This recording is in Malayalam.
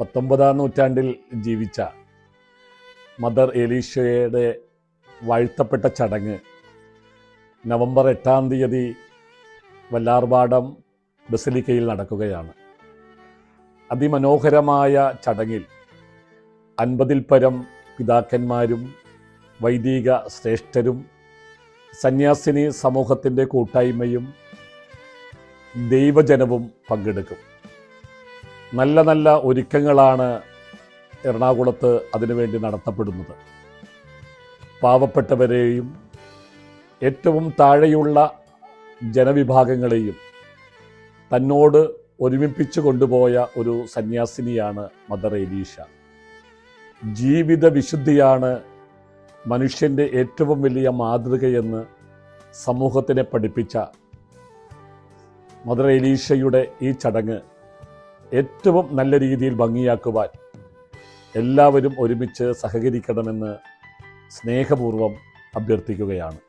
പത്തൊമ്പതാം നൂറ്റാണ്ടിൽ ജീവിച്ച മദർ എലീഷയുടെ വാഴ്ത്തപ്പെട്ട ചടങ്ങ് നവംബർ എട്ടാം തീയതി വല്ലാർപാടം ബസലിക്കയിൽ നടക്കുകയാണ്. അതിമനോഹരമായ ചടങ്ങിൽ അൻപതിൽ പരം പിതാക്കന്മാരും വൈദിക ശ്രേഷ്ഠരും സന്യാസിനി സമൂഹത്തിന്റെ കൂട്ടായ്മയും ദൈവജനവും പങ്കെടുക്കും. നല്ല നല്ല ഒരുക്കങ്ങളാണ് എറണാകുളത്ത് അതിനുവേണ്ടി നടത്തപ്പെടുന്നത്. പാവപ്പെട്ടവരെയും ഏറ്റവും താഴെയുള്ള ജനവിഭാഗങ്ങളെയും തന്നോട് ഒരുമിപ്പിച്ചു കൊണ്ടുപോയ ഒരു സന്യാസിനിയാണ് മദർ എലീഷ. ജീവിത വിശുദ്ധിയാണ് മനുഷ്യന്റെ ഏറ്റവും വലിയ മാതൃകയെന്ന് സമൂഹത്തിനെ പഠിപ്പിച്ച മദർ എലീഷയുടെ ഈ ചടങ്ങ് ഏറ്റവും നല്ല രീതിയിൽ ഭംഗിയാക്കുവാൻ എല്ലാവരും ഒരുമിച്ച് സഹകരിക്കണമെന്ന് സ്നേഹപൂർവം അഭ്യർത്ഥിക്കുകയാണ്.